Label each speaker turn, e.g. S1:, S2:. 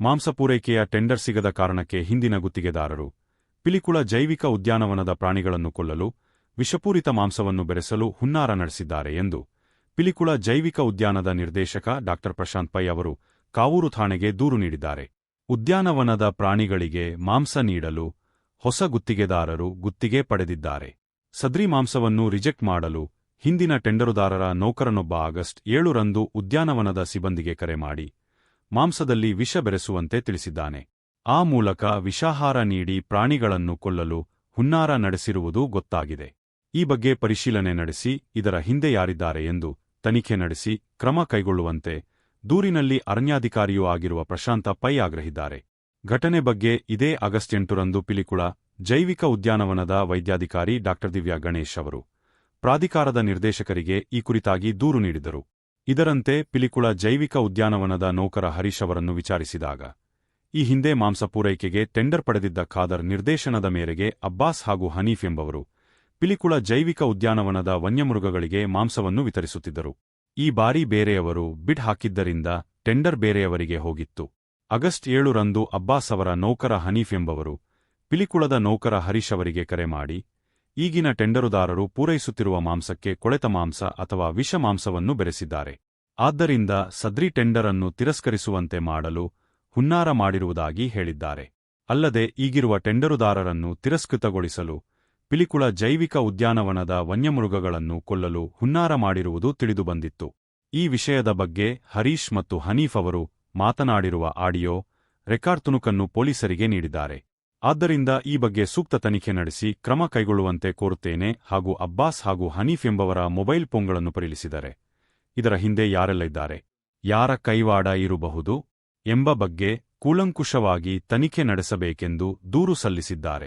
S1: ಮಾಂಸ ಪೂರೈಕೆಯ ಟೆಂಡರ್ ಸಿಗದ ಕಾರಣಕ್ಕೆ ಹಿಂದಿನ ಗುತ್ತಿಗೆದಾರರು ಪಿಲಿಕುಳ ಜೈವಿಕ ಉದ್ಯಾನವನದ ಪ್ರಾಣಿಗಳನ್ನು ಕೊಲ್ಲಲು ವಿಷಪೂರಿತ ಮಾಂಸವನ್ನು ಬೆರೆಸಲು ಹುನ್ನಾರ ನಡೆಸಿದ್ದಾರೆ ಎಂದು ಪಿಲಿಕುಳ ಜೈವಿಕ ಉದ್ಯಾನದ ನಿರ್ದೇಶಕ ಡಾ ಪ್ರಶಾಂತ್ ಪೈ ಅವರು ಕಾವೂರು ಠಾಣೆಗೆ ದೂರು ನೀಡಿದ್ದಾರೆ. ಉದ್ಯಾನವನದ ಪ್ರಾಣಿಗಳಿಗೆ ಮಾಂಸ ನೀಡಲು ಹೊಸ ಗುತ್ತಿಗೆದಾರರು ಗುತ್ತಿಗೆ ಪಡೆದಿದ್ದಾರೆ. ಸದ್ರಿ ಮಾಂಸವನ್ನು ರಿಜೆಕ್ಟ್ ಮಾಡಲು ಹಿಂದಿನ ಟೆಂಡರುದಾರರ ನೌಕರನೊಬ್ಬ ಆಗಸ್ಟ್ ಏಳರಂದು ಉದ್ಯಾನವನದ ಸಿಬ್ಬಂದಿಗೆ ಕರೆ ಮಾಡಿ ಮಾಂಸದಲ್ಲಿ ವಿಷ ಬೆರೆಸುವಂತೆ ತಿಳಿಸಿದ್ದಾನೆ. ಆ ಮೂಲಕ ವಿಷಾಹಾರ ನೀಡಿ ಪ್ರಾಣಿಗಳನ್ನು ಕೊಲ್ಲಲು ಹುನ್ನಾರ ನಡೆಸಿರುವುದು ಗೊತ್ತಾಗಿದೆ. ಈ ಬಗ್ಗೆ ಪರಿಶೀಲನೆ ನಡೆಸಿ, ಇದರ ಹಿಂದೆ ಯಾರಿದ್ದಾರೆ ಎಂದು ತನಿಖೆ ನಡೆಸಿ, ಕ್ರಮ ಕೈಗೊಳ್ಳುವಂತೆ ದೂರಿನಲ್ಲಿ ಅರಣ್ಯಾಧಿಕಾರಿಯೂ ಆಗಿರುವ ಪ್ರಶಾಂತ ಪೈ ಆಗ್ರಹಿದ್ದಾರೆ. ಘಟನೆ ಬಗ್ಗೆ ಇದೇ ಆಗಸ್ಟ್ ಎಂಟರಂದು ಪಿಲಿಕುಳ ಜೈವಿಕ ಉದ್ಯಾನವನದ ವೈದ್ಯಾಧಿಕಾರಿ ಡಾ ದಿವ್ಯಾ ಗಣೇಶ್ ಅವರು ಪ್ರಾಧಿಕಾರದ ನಿರ್ದೇಶಕರಿಗೆ ಈ ಕುರಿತಾಗಿ ದೂರು ನೀಡಿದರು. ಇದರಂತೆ ಪಿಲಿಕುಳ ಜೈವಿಕ ಉದ್ಯಾನವನದ ನೌಕರ ಹರೀಶ್ ಅವರನ್ನು ವಿಚಾರಿಸಿದಾಗ, ಈ ಹಿಂದೆ ಮಾಂಸ ಪೂರೈಕೆಗೆ ಟೆಂಡರ್ ಪಡೆದಿದ್ದ ಖಾದರ್ ನಿರ್ದೇಶನದ ಮೇರೆಗೆ ಅಬ್ಬಾಸ್ ಹಾಗೂ ಹನೀಫ್ ಎಂಬವರು ಪಿಲಿಕುಳ ಜೈವಿಕ ಉದ್ಯಾನವನದ ವನ್ಯಮೃಗಗಳಿಗೆ ಮಾಂಸವನ್ನು ವಿತರಿಸುತ್ತಿದ್ದರು. ಈ ಬಾರಿ ಬೇರೆಯವರು ಬಿಡ್ ಹಾಕಿದ್ದರಿಂದ ಟೆಂಡರ್ ಬೇರೆಯವರಿಗೆ ಹೋಗಿತ್ತು. ಆಗಸ್ಟ್ ಏಳರಂದು ಅಬ್ಬಾಸ್ ಅವರ ನೌಕರ ಹನೀಫ್ ಎಂಬವರು ಪಿಲಿಕುಳದ ನೌಕರ ಹರೀಶ್ ಅವರಿಗೆ ಕರೆ ಮಾಡಿ ಈಗಿನ ಟೆಂಡರುದಾರರು ಪೂರೈಸುತ್ತಿರುವ ಮಾಂಸಕ್ಕೆ ಕೊಳೆತ ಮಾಂಸ ಅಥವಾ ವಿಷ ಮಾಂಸವನ್ನು ಬೆರೆಸಿದ್ದಾರೆ. ಆದ್ದರಿಂದ ಸದ್ರಿ ಟೆಂಡರ್ ಅನ್ನು ತಿರಸ್ಕರಿಸುವಂತೆ ಮಾಡಲು ಹುನ್ನಾರ ಮಾಡಿರುವುದಾಗಿ ಹೇಳಿದ್ದಾರೆ. ಅಲ್ಲದೆ ಈಗಿರುವ ಟೆಂಡರುದಾರರನ್ನು ತಿರಸ್ಕೃತಗೊಳಿಸಲು ಪಿಲಿಕುಳ ಜೈವಿಕ ಉದ್ಯಾನವನದ ವನ್ಯಮೃಗಗಳನ್ನು ಕೊಲ್ಲಲು ಹುನ್ನಾರ ಮಾಡಿರುವುದು ತಿಳಿದುಬಂದಿತ್ತು. ಈ ವಿಷಯದ ಬಗ್ಗೆ ಹರೀಶ್ ಮತ್ತು ಹನೀಫ್ ಅವರು ಮಾತನಾಡಿರುವ ಆಡಿಯೋ ರೆಕಾರ್ಡ್ ತುಣುಕನ್ನು ಪೊಲೀಸರಿಗೆ ನೀಡಿದ್ದಾರೆ. ಆದ್ದರಿಂದ ಈ ಬಗ್ಗೆ ಸೂಕ್ತ ತನಿಖೆ ನಡೆಸಿ ಕ್ರಮ ಕೈಗೊಳ್ಳುವಂತೆ ಕೋರುತ್ತೇನೆ ಹಾಗೂ ಅಬ್ಬಾಸ್ ಹಾಗೂ ಹನೀಫ್ ಎಂಬವರ ಮೊಬೈಲ್ ಫೋನ್ಗಳನ್ನು ಪರಿಲಿಸಿದರೆ. ಇದರ ಹಿಂದೆ ಯಾರೆಲ್ಲ ಇದ್ದಾರೆ? ಯಾರ ಕೈವಾಡ ಇರಬಹುದು? ಎಂಬ ಬಗ್ಗೆ ಕೂಲಂಕುಷವಾಗಿ ತನಿಖೆ ನಡೆಸಬೇಕೆಂದು ದೂರು ಸಲ್ಲಿಸಿದ್ದಾರೆ.